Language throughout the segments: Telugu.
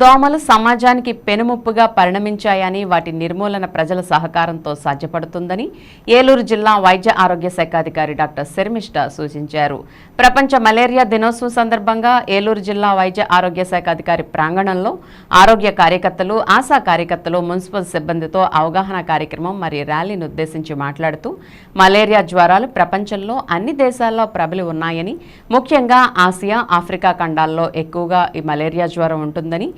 దోమలు సమాజానికి పెనుముప్పుగా పరిణమించాయని వాటి నిర్మూలన ప్రజల సహకారంతో సాధ్యపడుతుందని ఏలూరు జిల్లా వైద్య ఆరోగ్య శాఖ అధికారి డాక్టర్ శర్మిష్ట సూచించారు. ప్రపంచ మలేరియా దినోత్సవం సందర్భంగా ఏలూరు జిల్లా వైద్య ఆరోగ్య శాఖ అధికారి ప్రాంగణంలో ఆరోగ్య కార్యకర్తలు ఆశా కార్యకర్తలు మున్సిపల్ సిబ్బందితో అవగాహన కార్యక్రమం మరియు ర్యాలీని ఉద్దేశించి మాట్లాడుతూ మలేరియా జ్వరాలు ప్రపంచంలో అన్ని దేశాల్లో ప్రబలి ఉన్నాయని ముఖ్యంగా ఆసియా ఆఫ్రికా ఖండాల్లో ఎక్కువగా ఈ మలేరియా జ్వరం ఉంటుందని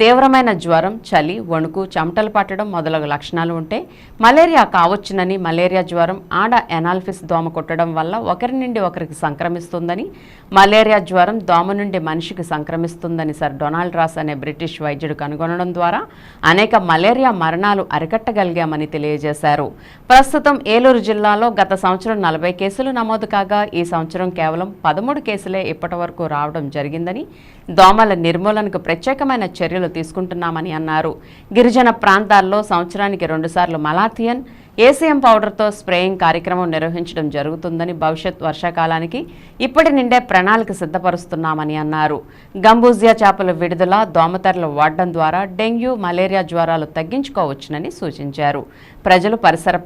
తీవ్రమైన జ్వరం చలి వణుకు చెమటలు పట్టడం మొదలగు లక్షణాలు ఉంటే మలేరియా కావచ్చునని మలేరియా జ్వరం ఆడ ఎనాల్ఫిస్ దోమ కుట్టడం వల్ల ఒకరి నుండి ఒకరికి సంక్రమిస్తుందని మలేరియా జ్వరం దోమ నుండి మనిషికి సంక్రమిస్తుందని సర్ డొనాల్డ్ రాస్ అనే బ్రిటిష్ వైద్యుడు కనుగొనడం ద్వారా అనేక మలేరియా మరణాలు అరికట్టగలిగామని తెలియజేశారు. ప్రస్తుతం ఏలూరు జిల్లాలో గత సంవత్సరం నలభై కేసులు నమోదు కాగా ఈ సంవత్సరం కేవలం పదమూడు కేసులే ఇప్పటి వరకు రావడం జరిగిందని దోమల నిర్మూలనకు ప్రత్యేకమైన చర్యలు తీసుకుంటున్నామని అన్నారు. గిరిజన ప్రాంతాల్లో సంవత్సరానికి రెండుసార్లు మలాథియన్ ఏసీఎం పౌడర్తో స్ప్రేయింగ్ కార్యక్రమం నిర్వహించడం జరుగుతుందని భవిష్యత్ వర్షాకాలానికి ఇప్పటి నుండే ప్రణాళిక సిద్ధపరుస్తున్నామని అన్నారు. గంబూజియా చేపల విడుదల దోమతెరలు వాడడం ద్వారా డెంగ్యూ మలేరియా జ్వరాలు తగ్గించుకోవచ్చునని సూచించారు. ప్రజలు పరిసర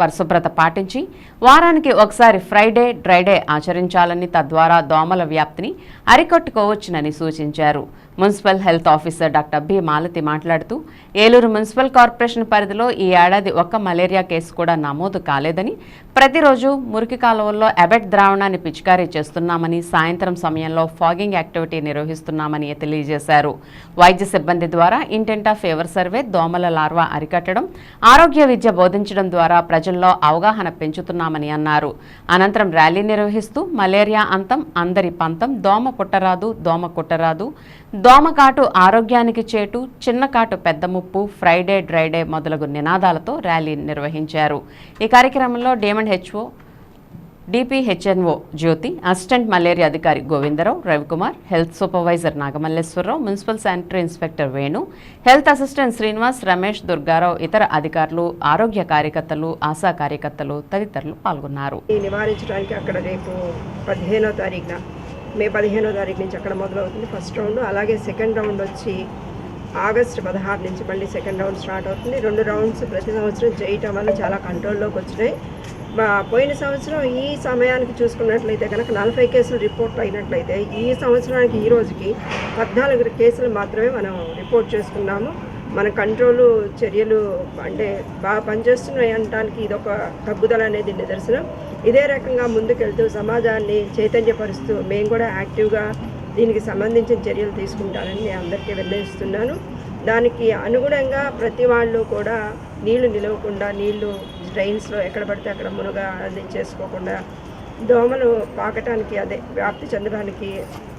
పరిశుభ్రత పాటించి వారానికి ఒకసారి ఫ్రైడే డ్రైడే ఆచరించాలని తద్వారా దోమల వ్యాప్తిని అరికట్టుకోవచ్చునని సూచించారు. Municipal health officer doctor B Malathi మాట్లాడుతూ ఏలూరు మున్సిపల్ కార్పొరేషన్ పరిధిలో ఈ ఏడాది ఒక్క మలేరియా కేసు కూడా నమోదు కాలేదని ప్రతిరోజు మురికి కాలువల్లో అబెట్ ద్రావణాన్ని పిచికారీ చేస్తున్నామని సాయంత్రం సమయంలో ఫాగింగ్ యాక్టివిటీ నిర్వహిస్తున్నామని తెలియజేశారు. వైద్య సిబ్బంది ద్వారా ఇంటెంటా ఫేవర్ సర్వే దోమల లార్వా అరికట్టడం ఆరోగ్య విద్య బోధించడం ద్వారా ప్రజల్లో అవగాహన పెంచుతున్నామని అన్నారు. అనంతరం ర్యాలీ నిర్వహిస్తూ మలేరియా అంతం అందరి పంతం దోమ పుట్టరాదు దోమ కుట్టరాదు దోమకాటు ఆరోగ్యానికి చేటు చిన్నకాటు పెద్ద ముప్పు ఫ్రైడే డ్రైడే మొదలగు నినాదాలతో ర్యాలీ నిర్వహించారు. ఈ కార్యక్రమంలో DM and HO DPHNO Jyothi assistant malaria అధికారి Govindarao Ravikumar health supervisor Nagamalleswararao municipal sanitary inspector Venu health assistant Srinivas Ramesh Durgarao ఇతర అధికారులు ఆరోగ్య కార్యకర్తలు ఆశా కార్యకర్తలు తదితరులు పాల్గొన్నారు. నివారించడానికి అక్కడ రేపు పదిహేనో తారీఖున మే పదిహేనో తారీఖు నుంచి అక్కడ మొదలవుతుంది ఫస్ట్ రౌండ్. అలాగే సెకండ్ రౌండ్ వచ్చి ఆగస్టు పదహారు నుంచి మళ్ళీ సెకండ్ రౌండ్ స్టార్ట్ అవుతుంది. రెండు రౌండ్స్ ప్రతి సంవత్సరం చేయటం వల్ల చాలా కంట్రోల్లోకి వచ్చినాయి. పోయిన సంవత్సరం ఈ సమయానికి చూసుకున్నట్లయితే కనుక నలభై కేసులు రిపోర్ట్ అయినట్లయితే ఈ సంవత్సరానికి ఈ రోజుకి పద్నాలుగు కేసులు మాత్రమే మనం రిపోర్ట్ చేసుకున్నాము. మన కంట్రోలు చర్యలు అంటే బాగా పనిచేస్తున్నాయి అనడానికి ఇదొక తగ్గుదల అనేది నిదర్శనం. ఇదే రకంగా ముందుకెళ్తూ సమాజాన్ని చైతన్యపరుస్తూ మేము కూడా యాక్టివ్గా దీనికి సంబంధించిన చర్యలు తీసుకుంటానని నేను అందరికీ వెళ్ళేస్తున్నాను దానికి అనుగుణంగా ప్రతి వాళ్ళు కూడా నీళ్ళు నిలవకుండా నీళ్ళు డ్రైన్స్లో ఎక్కడ పడితే అక్కడ మునగ అది చేసుకోకుండా దోమలు పాకటానికి అదే వ్యాప్తి చెందడానికి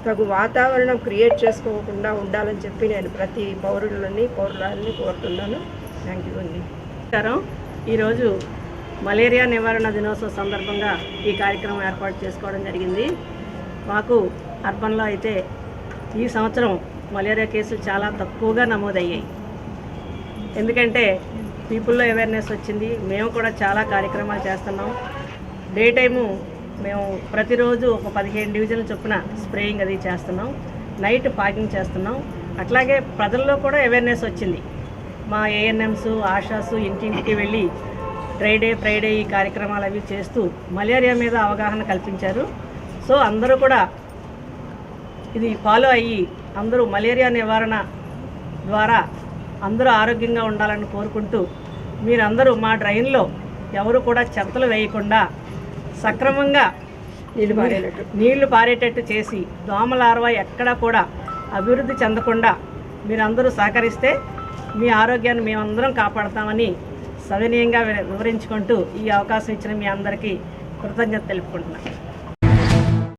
తగు వాతావరణం క్రియేట్ చేసుకోకుండా ఉండాలని చెప్పి నేను ప్రతి పౌరులని పౌరులని కోరుతున్నాను. థ్యాంక్ యూ అండి ఈరోజు మలేరియా నివారణ దినోత్సవం సందర్భంగా ఈ కార్యక్రమం ఏర్పాటు చేసుకోవడం జరిగింది. మాకు అర్బన్లో అయితే ఈ సంవత్సరం మలేరియా కేసులు చాలా తక్కువగా నమోదయ్యాయి. ఎందుకంటే పీపుల్లో అవేర్నెస్ వచ్చింది. మేము కూడా చాలా కార్యక్రమాలు చేస్తున్నాం. డే టైము మేము ప్రతిరోజు ఒక పదిహేను డివిజన్ల చొప్పున స్ప్రేయింగ్ అది చేస్తున్నాం. నైట్ పాకింగ్ చేస్తున్నాం. అట్లాగే ప్రజల్లో కూడా అవేర్నెస్ వచ్చింది. మా ఏఎన్ఎంస్ ఆషాస్ ఇంటింటికి వెళ్ళి డ్రైడే ఫ్రైడే ఈ కార్యక్రమాలు అవి చేస్తూ మలేరియా మీద అవగాహన కల్పించారు. సో అందరూ కూడా ఇది ఫాలో అయ్యి అందరూ మలేరియా నివారణ ద్వారా అందరూ ఆరోగ్యంగా ఉండాలని కోరుకుంటూ మీరందరూ మా డ్రైన్లో ఎవరు కూడా చెత్తలు వేయకుండా సక్రమంగా నీళ్ళు పారేటట్టు. నీళ్ళు పారేటట్టు చేసి దోమలార్వ ఎక్కడా కూడా అభివృద్ధి చెందకుండా మీరందరూ సహకరిస్తే మీ ఆరోగ్యాన్ని మేమందరం కాపాడతామని సవినీయంగా వివరించుకుంటూ ఈ అవకాశం ఇచ్చిన మీ అందరికీ కృతజ్ఞత తెలుపుకుంటున్నాను.